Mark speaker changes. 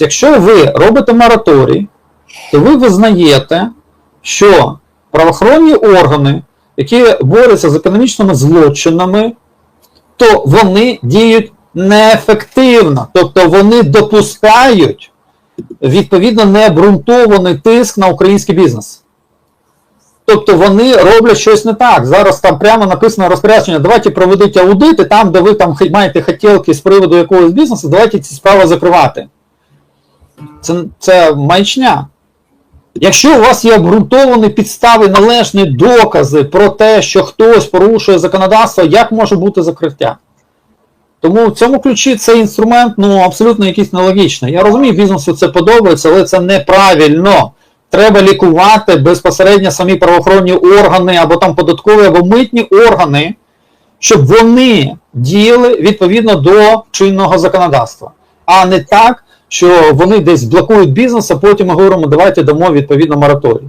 Speaker 1: Якщо ви робите мораторій, то ви визнаєте, що правоохоронні органи, які борються з економічними злочинами, то вони діють неефективно, тобто вони допускають відповідно необґрунтований тиск на український бізнес. Тобто вони роблять щось не так. Зараз там прямо написано розпорядження, давайте проведіть аудити, там, де ви там маєте хотілки з приводу якогось бізнесу, давайте ці справи закривати. Це, це маячня. Якщо у вас є обґрунтовані підстави, належні докази про те, що хтось порушує законодавство, як може бути закриття? Тому в цьому ключі цей інструмент ну, абсолютно якийсь нелогічний. Я розумію, бізнесу це подобається, але це неправильно. Треба лікувати безпосередньо самі правоохоронні органи, або там податкові, або митні органи, щоб вони діяли відповідно до чинного законодавства, а не так, що вони десь блокують бізнес, а потім ми говоримо, давайте дамо відповідно мораторій.